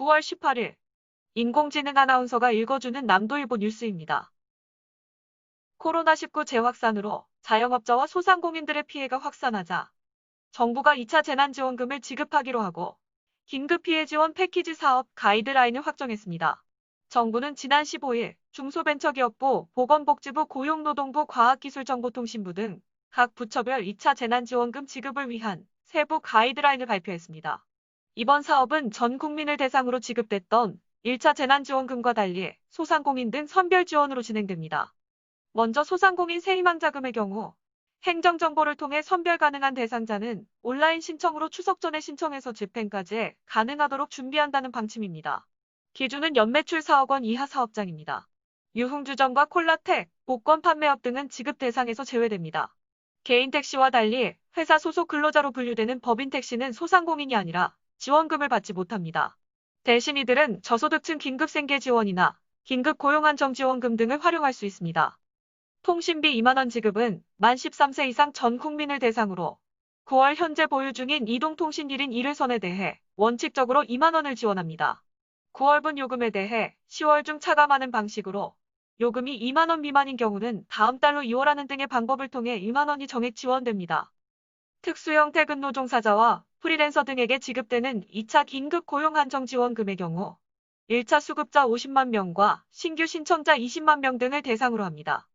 9월 18일 인공지능 아나운서가 읽어주는 남도일보 뉴스입니다. 코로나19 재확산으로 자영업자와 소상공인들의 피해가 확산하자 정부가 2차 재난지원금을 지급하기로 하고 긴급 피해 지원 패키지 사업 가이드라인을 확정했습니다. 정부는 지난 15일 중소벤처기업부, 보건복지부, 고용노동부, 과학기술정보통신부 등 각 부처별 2차 재난지원금 지급을 위한 세부 가이드라인을 발표했습니다. 이번 사업은 전 국민을 대상으로 지급됐던 1차 재난지원금과 달리 소상공인 등 선별 지원으로 진행됩니다. 먼저 소상공인 세희망 자금의 경우 행정정보를 통해 선별 가능한 대상자는 온라인 신청으로 추석 전에 신청해서 집행까지 가능하도록 준비한다는 방침입니다. 기준은 연매출 4억 원 이하 사업장입니다. 유흥주점과 콜라텍, 복권 판매업 등은 지급 대상에서 제외됩니다. 개인 택시와 달리 회사 소속 근로자로 분류되는 법인 택시는 소상공인이 아니라 지원금을 받지 못합니다. 대신 이들은 저소득층 긴급생계 지원이나 긴급 고용안정지원금 등을 활용할 수 있습니다. 통신비 2만원 지급은 만 13세 이상 전 국민을 대상으로 9월 현재 보유 중인 이동통신 1인 1회선에 대해 원칙적으로 2만원을 지원합니다. 9월분 요금에 대해 10월 중 차감하는 방식으로 요금이 2만원 미만인 경우는 다음 달로 2월하는 등의 방법을 통해 2만원이 정액 지원됩니다. 특수형 퇴근 노종사자와 프리랜서 등에게 지급되는 2차 긴급 고용 한정 지원금의 경우 1차 수급자 50만 명과 신규 신청자 20만 명 등을 대상으로 합니다.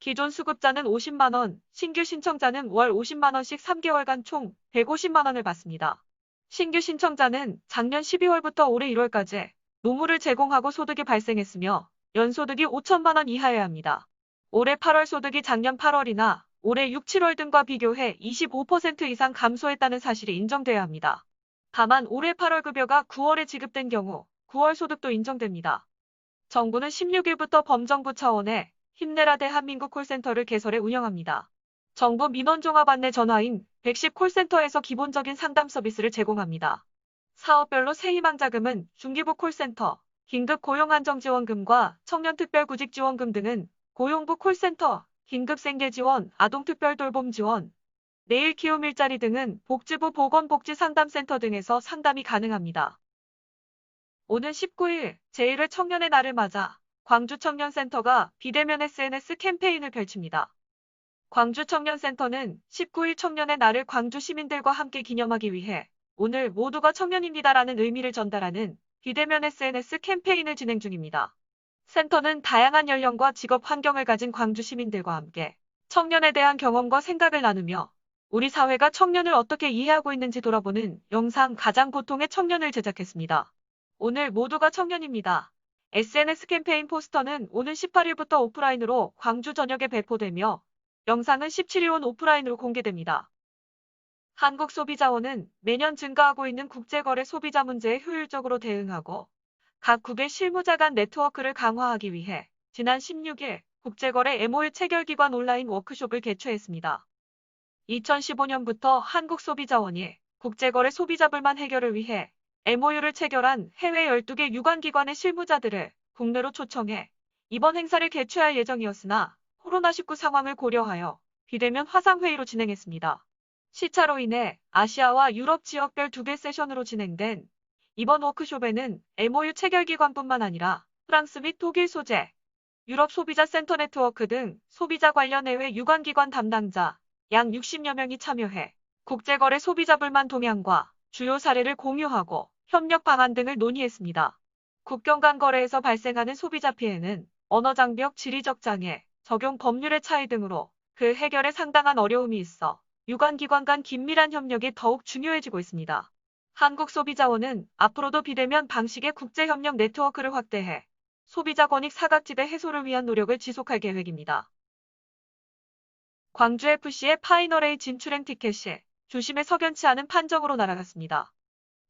기존 수급자는 50만 원, 신규 신청자는 월 50만 원씩 3개월간 총 150만 원을 받습니다. 신규 신청자는 작년 12월부터 올해 1월까지 노무를 제공하고 소득이 발생했으며 연소득이 5천만 원 이하여야 합니다. 올해 8월 소득이 작년 8월이나 올해 6, 7월 등과 비교해 25% 이상 감소했다는 사실이 인정돼야 합니다. 다만 올해 8월 급여가 9월에 지급된 경우 9월 소득도 인정됩니다. 정부는 16일부터 범정부 차원의 힘내라 대한민국 콜센터를 개설해 운영합니다. 정부 민원종합 안내 전화인 110 콜센터에서 기본적인 상담 서비스를 제공합니다. 사업별로 세희망 자금은 중기부 콜센터, 긴급 고용안정지원금과 청년특별구직지원금 등은 고용부 콜센터, 긴급생계지원, 아동특별돌봄지원, 내일 키움 일자리 등은 복지부 보건복지상담센터 등에서 상담이 가능합니다. 오는 19일 제1회 청년의 날을 맞아 광주청년센터가 비대면 SNS 캠페인을 펼칩니다. 광주청년센터는 19일 청년의 날을 광주 시민들과 함께 기념하기 위해 오늘 모두가 청년입니다라는 의미를 전달하는 비대면 SNS 캠페인을 진행 중입니다. 센터는 다양한 연령과 직업 환경을 가진 광주 시민들과 함께 청년에 대한 경험과 생각을 나누며 우리 사회가 청년을 어떻게 이해하고 있는지 돌아보는 영상 가장 보통의 청년을 제작했습니다. 오늘 모두가 청년입니다. SNS 캠페인 포스터는 오는 18일부터 오프라인으로 광주 전역에 배포되며 영상은 17일 온 오프라인으로 공개됩니다. 한국 소비자원은 매년 증가하고 있는 국제거래 소비자 문제에 효율적으로 대응하고 각 국의 실무자 간 네트워크를 강화하기 위해 지난 16일 국제거래 MOU 체결기관 온라인 워크숍을 개최했습니다. 2015년부터 한국소비자원이 국제거래 소비자 불만 해결을 위해 MOU를 체결한 해외 12개 유관기관의 실무자들을 국내로 초청해 이번 행사를 개최할 예정이었으나 코로나19 상황을 고려하여 비대면 화상회의로 진행했습니다. 시차로 인해 아시아와 유럽 지역별 두 개 세션으로 진행된 이번 워크숍에는 MOU 체결기관뿐만 아니라 프랑스 및 독일 소재, 유럽 소비자 센터 네트워크 등 소비자 관련 해외 유관기관 담당자 약 60여 명이 참여해 국제거래 소비자 불만 동향과 주요 사례를 공유하고 협력 방안 등을 논의했습니다. 국경 간 거래에서 발생하는 소비자 피해는 언어 장벽, 지리적 장애, 적용 법률의 차이 등으로 그 해결에 상당한 어려움이 있어 유관기관 간 긴밀한 협력이 더욱 중요해지고 있습니다. 한국소비자원은 앞으로도 비대면 방식의 국제협력 네트워크를 확대해 소비자 권익 사각지대 해소를 위한 노력을 지속할 계획입니다. 광주FC의 파이널A 진출행 티켓이 주심에 석연치 않은 판정으로 날아갔습니다.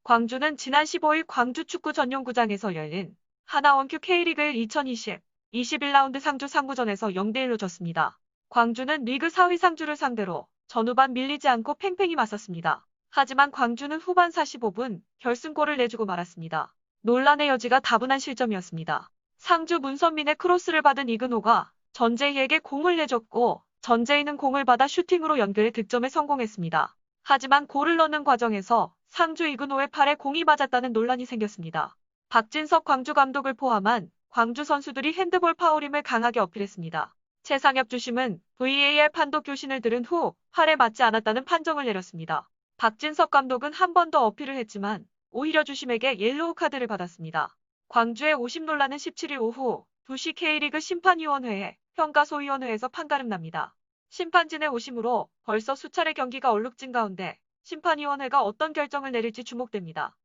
광주는 지난 15일 광주 축구 전용구장에서 열린 하나원큐 K리그 2020 21라운드 상주 상무전에서 0대1로 졌습니다. 광주는 리그 4위 상주를 상대로 전후반 밀리지 않고 팽팽히 맞섰습니다. 하지만 광주는 후반 45분 결승골을 내주고 말았습니다. 논란의 여지가 다분한 실점이었습니다. 상주 문선민의 크로스를 받은 이근호가 전재희에게 공을 내줬고 전재희는 공을 받아 슈팅으로 연결해 득점에 성공했습니다. 하지만 골을 넣는 과정에서 상주 이근호의 팔에 공이 맞았다는 논란이 생겼습니다. 박진석 광주 감독을 포함한 광주 선수들이 핸드볼 파울임을 강하게 어필했습니다. 최상엽 주심은 VAR 판독 교신을 들은 후 팔에 맞지 않았다는 판정을 내렸습니다. 박진석 감독은 한 번 더 어필을 했지만 오히려 주심에게 옐로우 카드를 받았습니다. 광주의 오심 논란은 17일 오후 2시 K리그 심판위원회에 평가소위원회에서 판가름 납니다. 심판진의 오심으로 벌써 수차례 경기가 얼룩진 가운데 심판위원회가 어떤 결정을 내릴지 주목됩니다.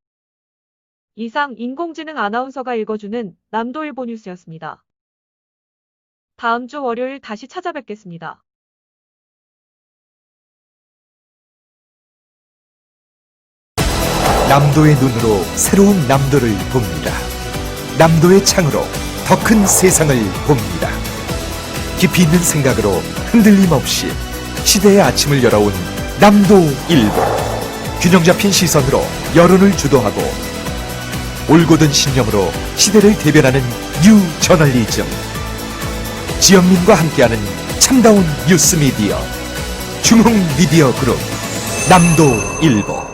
이상 인공지능 아나운서가 읽어주는 남도일보 뉴스였습니다. 다음 주 월요일 다시 찾아뵙겠습니다. 남도의 눈으로 새로운 남도를 봅니다. 남도의 창으로 더 큰 세상을 봅니다. 깊이 있는 생각으로 흔들림 없이 시대의 아침을 열어온 남도 일보. 균형 잡힌 시선으로 여론을 주도하고 올곧은 신념으로 시대를 대변하는 뉴 저널리즘. 지역민과 함께하는 참다운 뉴스 미디어. 중흥 미디어 그룹 남도 일보.